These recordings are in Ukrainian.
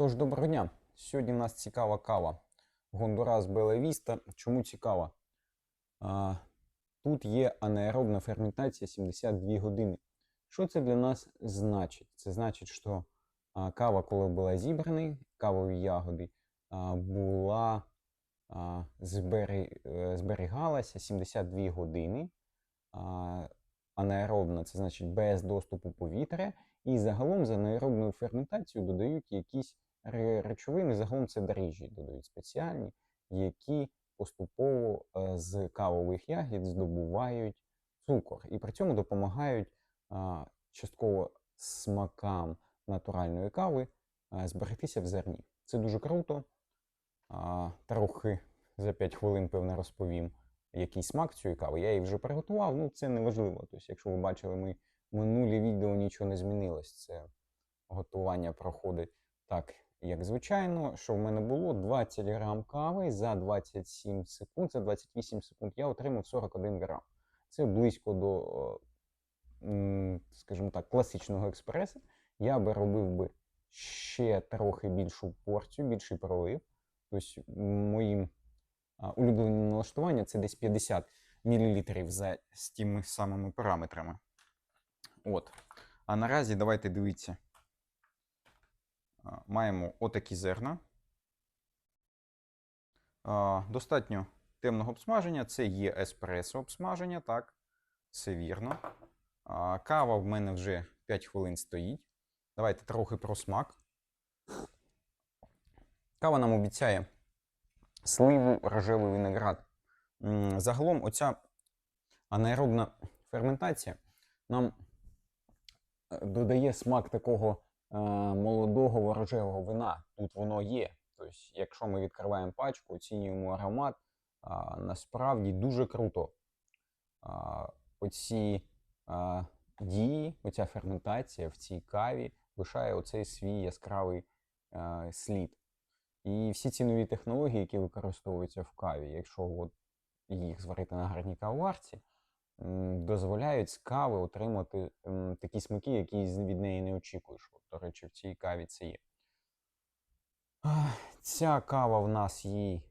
Тож, доброго дня. Сьогодні в нас цікава кава. Гондурас Белевіста. Чому цікава? А, тут є анаеробна ферментація 72 години. Що це для нас значить? Це значить, що а, кава, коли була зібрана, кавові ягоди, а, була а, збері, е, зберігалася 72 години. А, анаеробна, це значить без доступу повітря. І загалом за анаеробною ферментацією додають якісь речовини, загалом це дріжджі додають спеціальні, які поступово е, з кавових ягід здобувають цукор і при цьому допомагають частково смакам натуральної кави зберегтися в зерні. Це дуже круто. Трохи за 5 хвилин, певно, розповім, який смак цієї кави. Я її вже приготував, ну це не важливо. Тобто, якщо ви бачили, ми минулі відео нічого не змінилось. Це готування проходить так, як звичайно. Що в мене було 20 грам кави за 27 секунд, за 28 секунд я отримав 41 грам. Це близько до, е, скажімо так, класичного експресу. Я би робив би ще трохи більшу порцію, більший пролив. Тобто моїм улюбленим налаштуванням це десь 50 мл за з тими самими параметрами. От. А наразі давайте дивіться. Маємо отакі зерна. Достатньо темного обсмаження. Це є еспресо обсмаження, так. Це вірно. Кава в мене вже 5 хвилин стоїть. Давайте трохи про смак. Кава нам обіцяє сливу, рожевий виноград. Загалом, оця анаеробна ферментація нам е, додає смак такого молодого ворожевого вина. Тут воно є. Тобто, якщо ми відкриваємо пачку, оцінюємо аромат, а, насправді дуже круто. А, оці а, дії, оця ферментація в цій каві лишає оцей свій яскравий а, слід. І всі ці нові технології, які використовуються в каві, якщо от їх зварити на гарній кавоварці, м, дозволяють з кави отримати такі смаки, які від неї не очікуєш. До речі, в цій каві це є. Ця кава в нас їй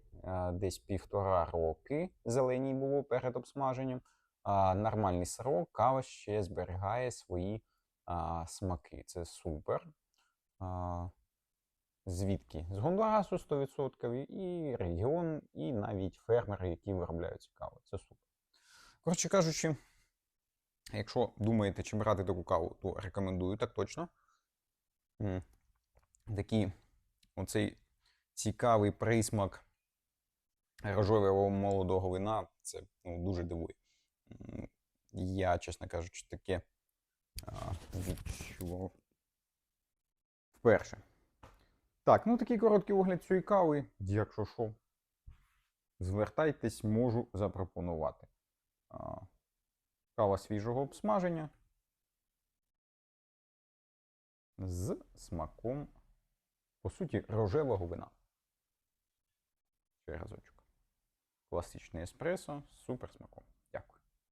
десь півтора роки зеленій було перед обсмаженням. А нормальний срок кава ще зберігає свої а, смаки. Це супер. А, звідки? З Гондурасу 100% і регіон, і навіть фермери, які виробляють каву. Це супер. Коротше кажучи, якщо думаєте, чи брати таку каву, то рекомендую так точно. Такий оцей цікавий присмак рожевого молодого вина, це ну, дуже дивує. Я, чесно кажучи, таке а, відчував вперше. Так, ну такий короткий огляд цієї кави. Якщо що, звертайтесь, можу запропонувати. Кава свіжого обсмаження з смаком, по суті, рожевого вина. Ще разочок. Класичний еспресо з суперсмаком. смаком.